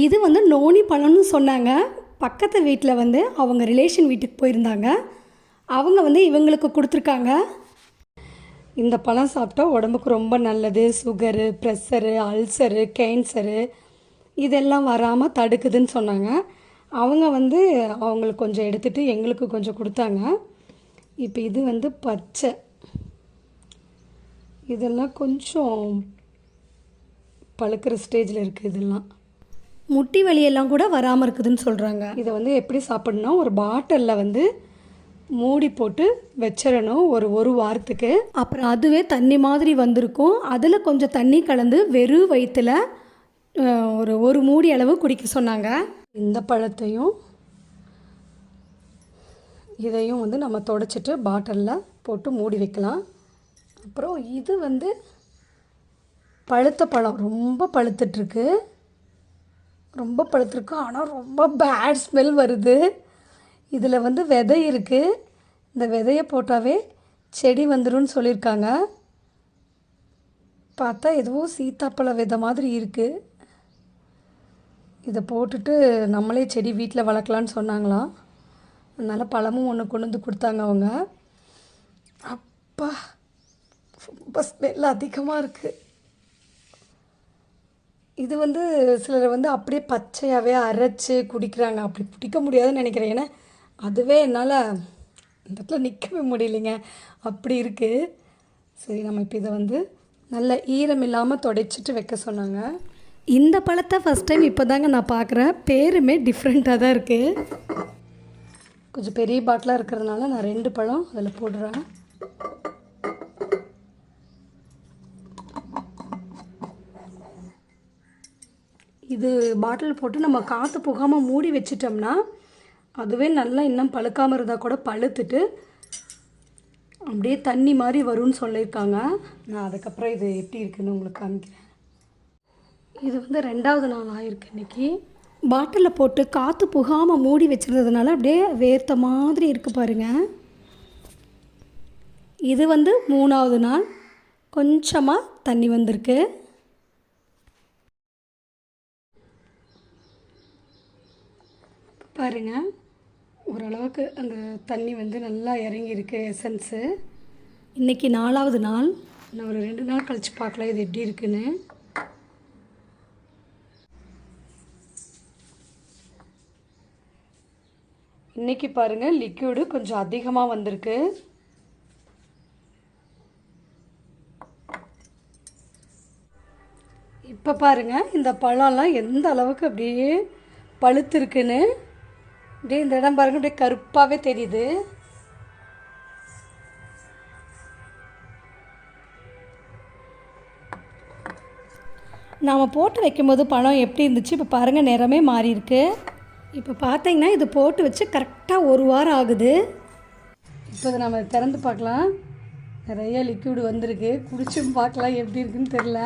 இது வந்து நோனி பழம்னு சொன்னாங்க. பக்கத்து வீட்டில் வந்து அவங்க ரிலேஷன் வீட்டுக்கு போயிருந்தாங்க. அவங்க வந்து இவங்களுக்கு கொடுத்துருக்காங்க. இந்த பழம் சாப்பிட்டா உடம்புக்கு ரொம்ப நல்லது. சுகரு ப்ரெஷரு அல்சரு கேன்சரு இதெல்லாம் வராமல் தடுக்குதுன்னு சொன்னாங்க. அவங்க வந்து அவங்களுக்கு கொஞ்சம் எடுத்துகிட்டு எங்களுக்கு கொஞ்சம் கொடுத்தாங்க. இப்போ இது வந்து பச்சை. இதெல்லாம் கொஞ்சம் பழுக்கிற ஸ்டேஜில் இருக்குது இதெல்லாம். முட்டி வலியெல்லாம் கூட வராமல் இருக்குதுன்னு சொல்கிறாங்க இதை வந்து எப்படி சாப்பிடணும் ஒரு பாட்டிலில் வந்து மூடி போட்டு வச்சிடணும் ஒரு ஒரு வாரத்துக்கு. அப்புறம் அதுவே தண்ணி மாதிரி வந்திருக்கும். அதில் கொஞ்சம் தண்ணி கலந்து வெறும் வயிற்றில் ஒரு ஒரு மூடி அளவு குடிக்க சொன்னாங்க. இந்த பழத்தையும் இதையும் வந்து நம்ம தொடச்சிட்டு பாட்டிலில் போட்டு மூடி வைக்கலாம். அப்புறம் இது வந்து பழுத்த பழம் ரொம்ப பழுத்துட்ருக்கு ரொம்ப பழுத்திருக்கு ஆனால் ரொம்ப பேட் ஸ்மெல் வருது. இதில் வந்து விதை இருக்குது இந்த விதையை போட்டாவே செடி வந்துடும் சொல்லியிருக்காங்க. பார்த்தா ஏதோ சீத்தாப்பழ விதை மாதிரி இருக்குது இதை போட்டுட்டு நம்மளே செடி வீட்டில் வளர்க்கலான்னு சொன்னாங்களாம் அதனால் பழமும் ஒன்று கொண்டு வந்து கொடுத்தாங்க அவங்க. அப்பா ரொம்ப ஸ்மெல் அதிகமாக இருக்குது இது வந்து சிலர் வந்து அப்படியே பச்சையாகவே அரைச்சி குடிக்கிறாங்க. அப்படி பிடிக்க முடியாதுன்னு நினைக்கிறேன். ஏன்னா அதுவே என்னால் இந்த இடத்துல நிற்கவே முடியலைங்க. அப்படி இருக்குது சரி நம்ம இப்போ இதை வந்து நல்ல ஈரம் இல்லாமல் துடைச்சிட்டு வைக்க சொன்னாங்க. இந்த பழத்தை ஃபஸ்ட் டைம் இப்போ தாங்க நான் பார்க்குறேன் பேருமே டிஃப்ரெண்ட்டாக தான் இருக்குது கொஞ்சம் பெரிய பாட்டிலாக இருக்கிறதுனால நான் ரெண்டு பழம் அதில் போடுறேன். இது பாட்டில் போட்டு நம்ம காற்று புகாமல் மூடி வச்சிட்டோம்னா அதுவே நல்லா இன்னும் பழுக்காமல் இருந்தால் கூட பழுத்துட்டு அப்படியே தண்ணி மாதிரி வரும்னு சொல்லியிருக்காங்க. நான் அதுக்கப்புறம் இது எப்படி இருக்குதுன்னு உங்களுக்கு காமிக்கிறேன். இது வந்து ரெண்டாவது நாள் ஆயிருக்கு இன்றைக்கி பாட்டிலில் போட்டு காற்று புகாமல் மூடி வச்சிருந்ததுனால அப்படியே வேர்த்த மாதிரி இருக்குது பாருங்கள் இது வந்து மூணாவது நாள். கொஞ்சமாக தண்ணி வந்திருக்கு. பாருங்கள் ஓரளவுக்கு அந்த தண்ணி வந்து நல்லா இறங்கியிருக்கு எசன்ஸு இன்றைக்கி நாலாவது நாள். நான் ஒரு ரெண்டு நாள் கழித்து பார்க்கலாம் இது எப்படி இருக்குன்னு. இன்றைக்கி பாருங்கள் லிக்யூடு கொஞ்சம் அதிகமாக வந்திருக்கு. இப்போ பாருங்க இந்த பழம்லாம் எந்த அளவுக்கு அப்படியே பழுத்திருக்குன்னு. அப்படியே இந்த இடம் பாருங்க அப்படியே கருப்பாகவே தெரியுது. நாம் போட்டு வைக்கும்போது பழம் எப்படி இருந்துச்சு? இப்போ பாருங்கள் நிறமே மாறி இருக்கு இப்போ பார்த்தீங்கன்னா இது போட்டு வச்சு கரெக்டாக ஒரு வாரம் ஆகுது. இப்போ இதை நம்ம திறந்து பார்க்கலாம். நிறைய லிக்விட் வந்திருக்கு. குடிச்சும் பார்க்கலாம் எப்படி இருக்குன்னு தெரில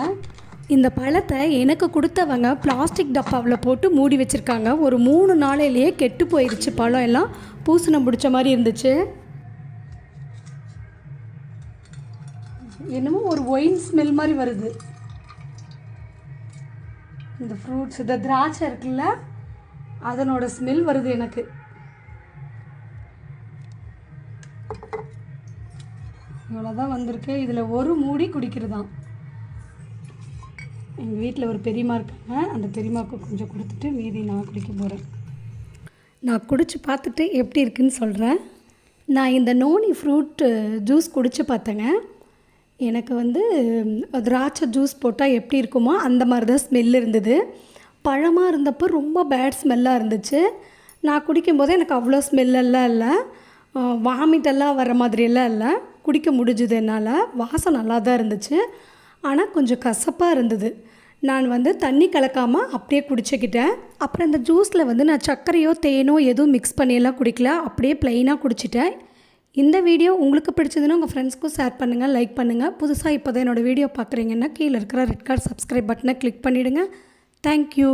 இந்த பழத்தை எனக்கு கொடுத்தவங்க பிளாஸ்டிக் டப்பாவில் போட்டு மூடி வச்சுருக்காங்க. ஒரு மூணு நாளையிலேயே கெட்டு போயிடுச்சு பழம் எல்லாம் பூசணம் பிடிச்ச மாதிரி இருந்துச்சு. என்னமோ ஒரு ஒயின் ஸ்மெல் மாதிரி வருது. இந்த ஃப்ரூட்ஸ் இந்த திராட்சை இருக்குல்ல அதனோட ஸ்மெல் வருது எனக்கு. இவ்வளோதான் வந்திருக்கு. இதில் ஒரு மூடி குடிக்கிறதான் எங்கள் வீட்டில் ஒரு பெரியம்மா இருக்காங்க அந்த பெரியம்மாவுக்கு கொஞ்சம் கொடுத்துட்டு மீதி நான் குடிக்க போகிறேன் நான் குடித்து பார்த்துட்டு எப்படி இருக்குன்னு சொல்கிறேன் நான் இந்த நோனி ஃப்ரூட்டு ஜூஸ் குடித்து பார்த்தேங்க. எனக்கு வந்து திராட்சை ஜூஸ் போட்டால் எப்படி இருக்குமோ அந்த மாதிரி தான் ஸ்மெல் இருந்தது. பழமாக இருந்தப்போ ரொம்ப பேட் ஸ்மெல்லாக இருந்துச்சு. நான் குடிக்கும்போது எனக்கு அவ்வளோ ஸ்மெல்லெல்லாம் இல்லை. வாமிட்டெல்லாம் வர மாதிரியெல்லாம் இல்லை. குடிக்க முடிஞ்சுது என்னால். வாசம் நல்லா தான் இருந்துச்சு. ஆனால் கொஞ்சம் கசப்பாக இருந்தது. நான் வந்து தண்ணி கலக்காமல் அப்படியே குடிச்சிக்கிட்டேன். அப்புறம் இந்த ஜூஸில் வந்து நான் சர்க்கரையோ தேனோ எதுவும் மிக்ஸ் பண்ணியெல்லாம் குடிக்கல. அப்படியே ப்ளைனாக குடிச்சிட்டேன். இந்த வீடியோ உங்களுக்கு பிடிச்சதுன்னா உங்கள் ஃப்ரெண்ட்ஸ்க்கும் ஷேர் பண்ணுங்கள் லைக் பண்ணுங்கள் புதுசாக இப்போ தான் என்னோடய வீடியோ பார்க்குறீங்கன்னா கீழே இருக்கிற ரெட் கார்டு சப்ஸ்கிரைப் பட்டனை கிளிக் பண்ணிவிடுங்க தேங்க்யூ